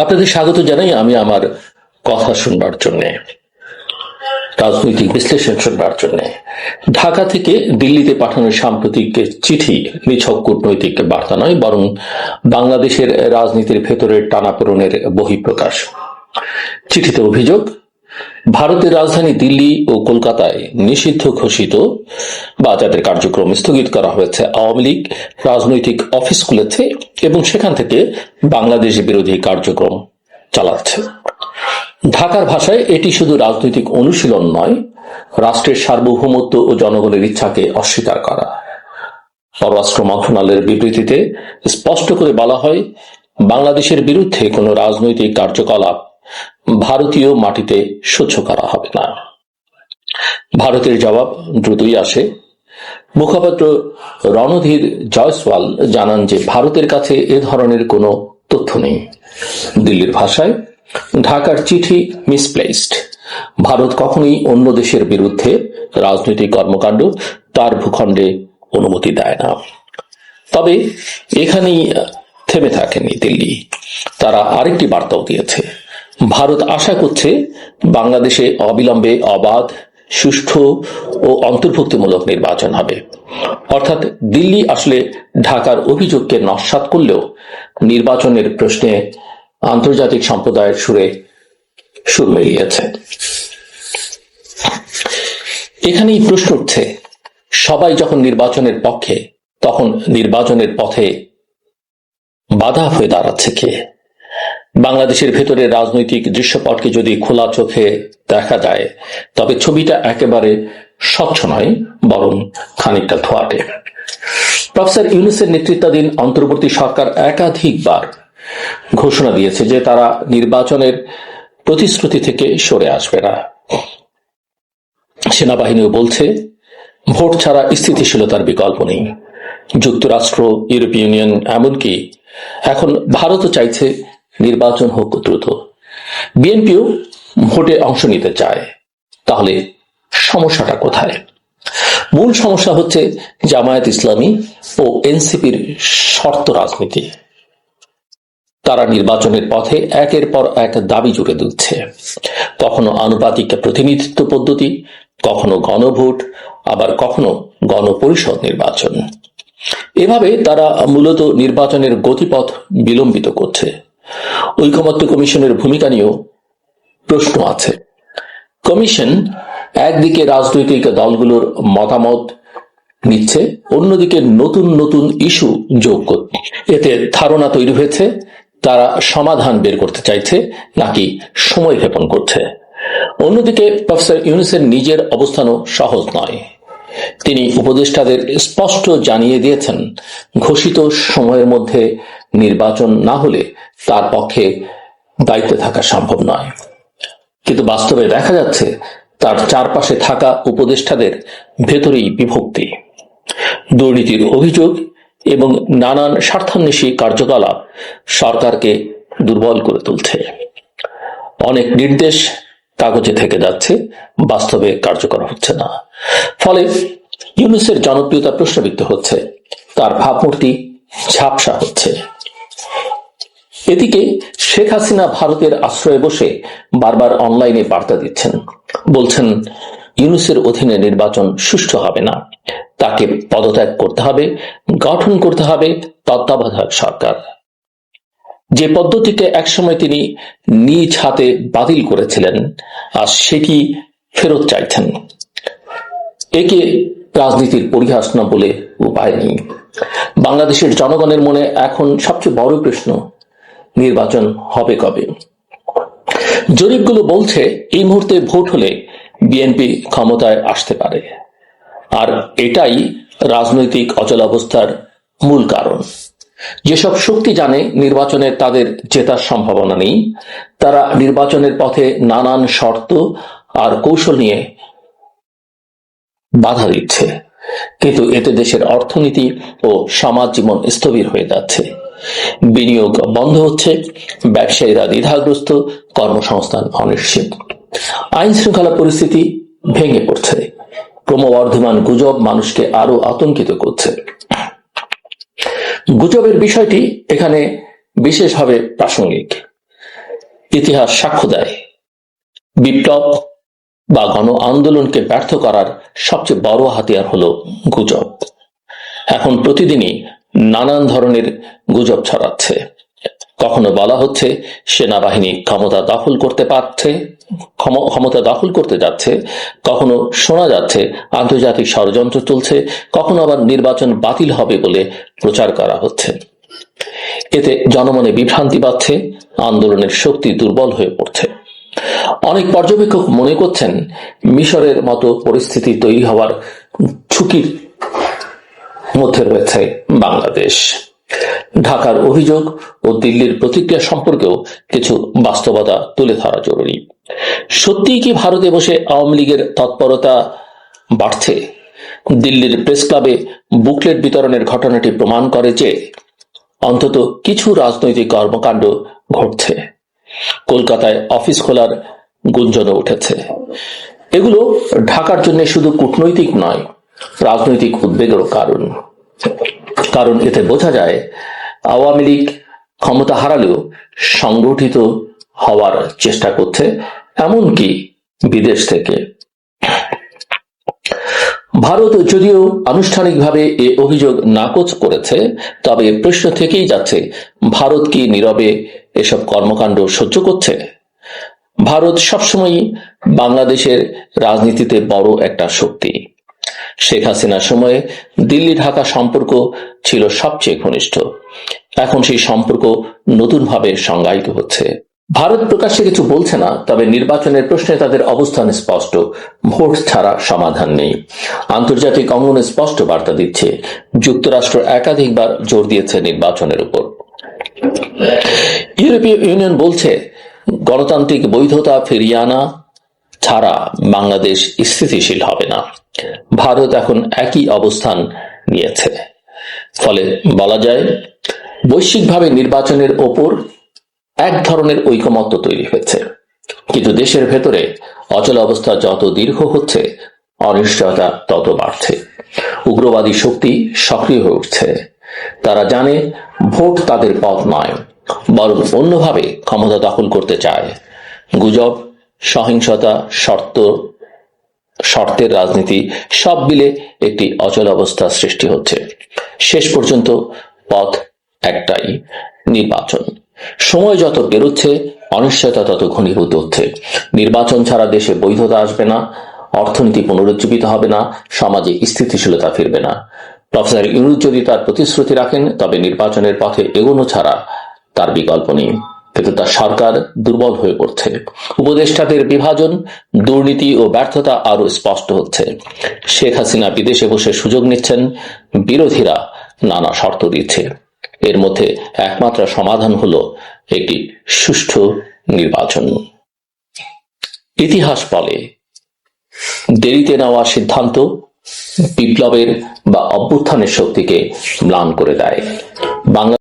আপনাদের স্বাগত জানাই আমি আমার কথা শুনবার জন্য, রাজনৈতিক বিশ্লেষণ শুনবার জন্য। ঢাকা থেকে দিল্লিতে পাঠানো সাম্প্রতিক চিঠি নিছক কূটনৈতিক বার্তা নয়, বরং বাংলাদেশের রাজনীতির ভেতরের টানাপোড়নের বহিঃপ্রকাশ। চিঠিতে অভিযোগ ভারতের রাজধানী দিল্লি ও কলকাতায় নিষিদ্ধ ঘোষিত বা যাদের কার্যক্রম স্থগিত করা হয়েছে আওয়ামী লীগ, রাজনৈতিক অফিস খুলেছে এবং সেখান থেকে বাংলাদেশ বিরোধী কার্যক্রম চালাচ্ছে। ঢাকার ভাষায় এটি শুধু রাজনৈতিক অনুশীলন নয়, রাষ্ট্রের সার্বভৌমত্ব ও জনগণের ইচ্ছাকে অস্বীকার করা। পররাষ্ট্র মন্ত্রণালয়ের বিবৃতিতে স্পষ্ট করে বলা হয়, বাংলাদেশের বিরুদ্ধে কোনো রাজনৈতিক কার্যকলাপ ভারতীয় মাটিতে সহ্য করা হবে না। ভারতের জবাব দ্রুতই আসে। মুখপাত্র রণধীর জয়সওয়াল জানান যে, ভারতের কাছে এ ধরনের কোনো তথ্য নেই। দিল্লির ভাষায়, ঢাকার চিঠি মিসপ্লেসড ভারত কখনোই অন্য দেশের বিরুদ্ধে রাজনৈতিক কর্মকাণ্ড, তার ভূখণ্ডে অনুমতি দেয় না। তবে এখানেই থেমে থাকেনি দিল্লি। তারা আরেকটি বার্তাও দিয়েছে। ভারত আশা করছে বাংলাদেশে অবিলম্বে অবাধ, সুষ্ঠু ও অন্তর্ভুক্তিমূলক নির্বাচন হবে। অর্থাৎ দিল্লি আসলে ঢাকার অভিযোগকে নস্বাত করলেও নির্বাচনের প্রশ্নে আন্তর্জাতিক সম্প্রদায়ের সুরে সুর মিলিয়েছে। এখানেই প্রশ্ন উঠছে, সবাই যখন নির্বাচনের পক্ষে, তখন নির্বাচনের পথে বাধা হয়ে দাঁড়াচ্ছে কে? বাংলাদেশের ভেতরে রাজনৈতিক দৃশ্যপটকে যদি খোলা চোখে দেখা যায়, তবে ছবিটা একেবারে স্বচ্ছ নয়, বরং খানিকটা ধোয়াটে। প্রফেসর ইউনুসের নেতৃত্বাধীন অন্তর্বর্তী সরকার একাধিকবার ঘোষণা দিয়েছে যে তারা নির্বাচনের প্রতিশ্রুতি থেকে সরে আসবে না। সেনাবাহিনীও বলছে, ভোট ছাড়া স্থিতিশীলতার বিকল্প নেই। যুক্তরাষ্ট্র, ইউরোপীয় ইউনিয়ন, এমনকি এখন ভারতও চাইছে নির্বাচন হোক দ্রুত। বিএনপিও ভোটে অংশ নিতে চায়। তাহলে সমস্যাটা কোথায়? মূল সমস্যা হচ্ছে জামায়াত ইসলামী ও এনসিপির শর্ত রাজনীতি। তারা নির্বাচনের পথে একের পর এক দাবি জুড়ে দিচ্ছে কখনো আনুপাতিক প্রতিনিধিত্ব পদ্ধতি, কখনো গণভোট, আবার কখনো গণপরিষদ নির্বাচন। এভাবে তারা মূলত নির্বাচনের গতিপথ বিলম্বিত করছে। ঐকমত্য কমিশনের ভূমিকা নিয়েও প্রশ্ন আছে। কমিশন একদিকে রাজনৈতিক দলগুলোর মতামত নিচ্ছে, অন্যদিকে নতুন নতুন ইস্যু যোগ করছে এতে ধারণা তৈরি হয়েছে, তারা সমাধান বের করতে চাইছে, নাকি সময় ক্ষেপণ করছে। অন্যদিকে প্রফেসর ইউনুসের নিজের অবস্থানও সহজ নয়। তিনি উপদেষ্টাদের স্পষ্ট জানিয়ে দিয়েছেন, ঘোষিত সময়ের মধ্যে নির্বাচন না হলে তার পক্ষে দায়িত্বে থাকা সম্ভব নয়। কিন্তু বাস্তবে দেখা যাচ্ছে, তার চারপাশে থাকা উপদেষ্টাদের ভেতরেই বিভক্তি। দুর্নীতির অভিযোগ এবং নানান স্বার্থান্বেষী কার্যকলাপ সরকারকে দুর্বল করে তুলছে। অনেক নির্দেশ কাগজে থেকে যাচ্ছে, বাস্তবে কার্যকর হচ্ছে না। ফলে ইউনুসের জনপ্রিয়তা প্রশ্নবিদ্ধ হচ্ছে, তার ভাবমূর্তি ঝাপসা হচ্ছে। এদিকে শেখ হাসিনা ভারতের আশ্রয়ে বসে বারবার অনলাইনে বার্তা দিচ্ছেন। বলছেন, ইউনুসের অধীনে নির্বাচন সুষ্ঠু হবে না। তাকে পদত্যাগ করতে হবে, গঠন করতে হবে তত্ত্বাবধায়ক সরকার। যে পদ্ধতিকে একসময় তিনি নিজ হাতে বাতিল করেছিলেন আর সে কি ফেরত চাইছেন? একে রাজনীতির পরিহাস না বলে উপায় নেই। বাংলাদেশের জনগণের মনে এখন সবচেয়ে বড় প্রশ্ন নির্বাচন হবে কবে? জরিপগুলো বলছে, এই মুহূর্তে ভোট হলে বিএনপি ক্ষমতায় আসতে পারে। আর এটাই রাজনৈতিক অচলাবস্থার মূল কারণ। যেসব শক্তি জানে নির্বাচনে তাদের জেতার সম্ভাবনা নেই, তারা নির্বাচনের পথে নানান শর্ত আর কৌশল নিয়ে বাধা দিচ্ছে। কিন্তু এতে দেশের অর্থনীতি ও সমাজ জীবন স্থবির হয়ে যাচ্ছে। বিনিয়োগ বন্ধ হচ্ছে, ব্যবসায়ীরা দ্বিধাগ্রস্ত, কর্মসংস্থান অনিশ্চিত। আইন শৃঙ্খলা পরিস্থিতি ভেঙে পড়ছে। ক্রমবর্ধমান গুজব মানুষকে আরও আতঙ্কিত করছে। গুজবের বিষয়টি এখানে বিশেষভাবে প্রাসঙ্গিক। ইতিহাস সাক্ষ্য দেয়, বিপ্লব বা গণ আন্দোলনকে ব্যর্থ করার সবচেয়ে বড় হাতিয়ার হলো গুজব। এখন প্রতিদিনই নানান ধরনের গুজব ছড়াচ্ছে। কখনো বলা হচ্ছে, সেনাবাহিনী ক্ষমতা দখল করতে পারছে, ক্ষম- ক্ষমতা দখল করতে যাচ্ছে, কখনো শোনা যাচ্ছে, আন্তর্জাতিক ষড়যন্ত্র চলছে, কখনো আবার নির্বাচন বাতিল হবে বলে প্রচার করা হচ্ছে। এতে জনমনে বিভ্রান্তি পাচ্ছে, আন্দোলনের শক্তি দুর্বল হয়ে পড়ছে। অনেক পর্যবেক্ষক মনে করছেন, মিশরের মতো পরিস্থিতি তৈরি হওয়ার ঝুঁকির মধ্যে রয়েছে বাংলাদেশ। ঢাকার অভিযোগ ও দিল্লির প্রতিক্রিয়া সম্পর্কেও কিছু বাস্তবতা তুলে ধরা জরুরি। সত্যিই কি ভারতে বসে আওয়ামী লীগের তৎপরতা বাড়ছে? দিল্লির প্রেস ক্লাবে বুকলেট বিতরণের ঘটনাটি প্রমাণ করে যে অন্তত কিছু রাজনৈতিক কর্মকাণ্ড ঘটছে। কলকাতায় অফিস খোলার গুঞ্জনও উঠেছে। এগুলো ঢাকার জন্য শুধু কূটনৈতিক নয়, রাজনৈতিক উদ্বেগেরও কারণ। কারণ এতে বোঝা যায় আওয়ামী লীগ ক্ষমতা হারালেও সংগঠিত হওয়ার চেষ্টা করছে এমনকি বিদেশ থেকে। ভারত যদিও আনুষ্ঠানিকভাবে এ অভিযোগ নাকচ করেছে, তবে প্রশ্ন থেকেই যাচ্ছে, ভারত কি নীরবে এসব কর্মকাণ্ড সহ্য করছে? ভারত সবসময়ই বাংলাদেশের রাজনীতিতে বড় একটা শক্তি। শেখ হাসিনার সময়ে দিল্লি ঢাকা সম্পর্ক ছিল সবচেয়ে ঘনিষ্ঠ। এখন সেই সম্পর্ক নতুনভাবে সংজ্ঞায়িত হচ্ছে। ভারত প্রকাশ্যে কিছু বলছে না, তবে নির্বাচনের প্রশ্নে তাদের অবস্থান স্পষ্ট। ভোট ছাড়া সমাধান নেই। আন্তর্জাতিক অঙ্গনে স্পষ্ট বার্তা দিচ্ছে, যুক্তরাষ্ট্র একাধিকবার জোর দিয়েছে নির্বাচনের উপর। ইউরোপীয় ইউনিয়ন বলছে, গণতান্ত্রিক বৈধতা ফিরিয়ে আনা ছাড়া বাংলাদেশ স্থিতিশীল হবে না। ভারত এখন একই অবস্থান নিয়েছে। ফলে বলা যায়, বৈশ্বিকভাবে নির্বাচনের ওপর এক ধরনের ঐকমত্য তৈরি হয়েছে। কিন্তু দেশের ভেতরে অচল অবস্থা যত দীর্ঘ হচ্ছে, অনিশ্চয়তা তত বাড়ছে। উগ্রবাদী শক্তি সক্রিয় হয়ে উঠছে। তারা জানে ভোট তাদের পথ নয়, বরং অন্যভাবে ক্ষমতা দখল করতে চায়। গুজব সহিংসতা, শর্ত, শর্তের রাজনীতি, সব মিলে একটি অচল অবস্থা সৃষ্টি হচ্ছে। শেষ পর্যন্ত পথ একটাই, নির্বাচন। সময় যত পেরোচ্ছে অনিশ্চয়তা তত ঘনীভূত হচ্ছে। নির্বাচন ছাড়া দেশে বৈধতা আসবে না, অর্থনীতি পুনরুজ্জীবিত হবে না, সমাজে স্থিতিশীলতা ফিরবে না। প্রফেসর ইউনুস যদি তার প্রতিশ্রুতি রাখেন, তবে নির্বাচনের পথে এগোনো ছাড়া তার বিকল্প নেই। কিন্তু তার সরকার দুর্বল হয়ে পড়ছে। উপদেষ্টাদের বিভাজন, দুর্নীতি ও ব্যর্থতা আরও স্পষ্ট হচ্ছে। শেখ হাসিনা বিদেশে বসে সুযোগ নিচ্ছেন, বিরোধীরা নানা শর্ত দিচ্ছে। এর মধ্যে একমাত্র সমাধান হলো একটি সুষ্ঠু নির্বাচন। ইতিহাস বলে, দেরিতে নেওয়া সিদ্ধান্ত বিপ্লবের বা অভ্যুত্থানের শক্তিকে ম্লান করে দেয়।